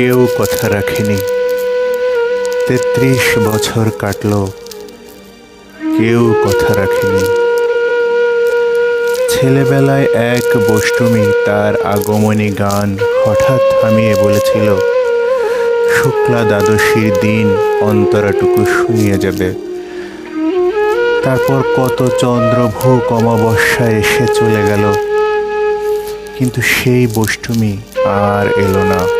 কেউ কথা রাখেনি। তেত্রিশ বছর কাটল, কেউ কথা রাখেনি। ছেলেবেলায় এক বষ্টমী তার আগমনী গান হঠাৎ থামিয়ে বলেছিল, শুক্লা দ্বাদশীর দিন অন্তরাটুকু শুনিয়ে যাবে। তারপর কত চন্দ্রভূক অমাবস্যা এসে চলে গেল। কিন্তু সেই বষ্টমী আর এলো না।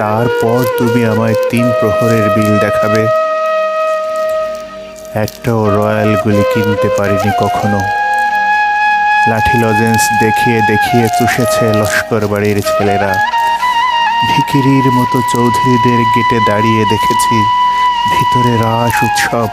তারপর তুমি আমায় তিন প্রহরের বিল দেখাবে। একটাও রয়্যাল গুলি কিনতে পারিনি কখনো। লাঠি লজেন্স দেখিয়ে দেখিয়ে চুষেছে লস্কর বাড়ির ছেলেরা। ভিকিরির মতো চৌধুরীদের গেটে দাঁড়িয়ে দেখেছি। ভিতরে রাস উৎসব।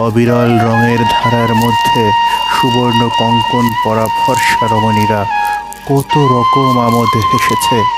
অবিরল রঙের ধারার মধ্যে সুবর্ণ কঙ্কন পরা ফর্সা রমণীরা কত রকম আমোদে হেসেছে।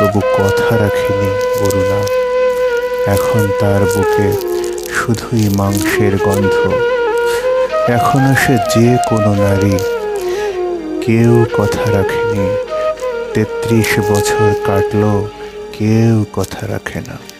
তবু কথা রাখিনি বরুণা। এখন তার বুকে শুধুই মাংসের গন্ধ। এখনও সে যে কোনো নারী। কেউ কথা রাখেনি। তেত্রিশ বছর কাটল, কেউ কথা রাখে না।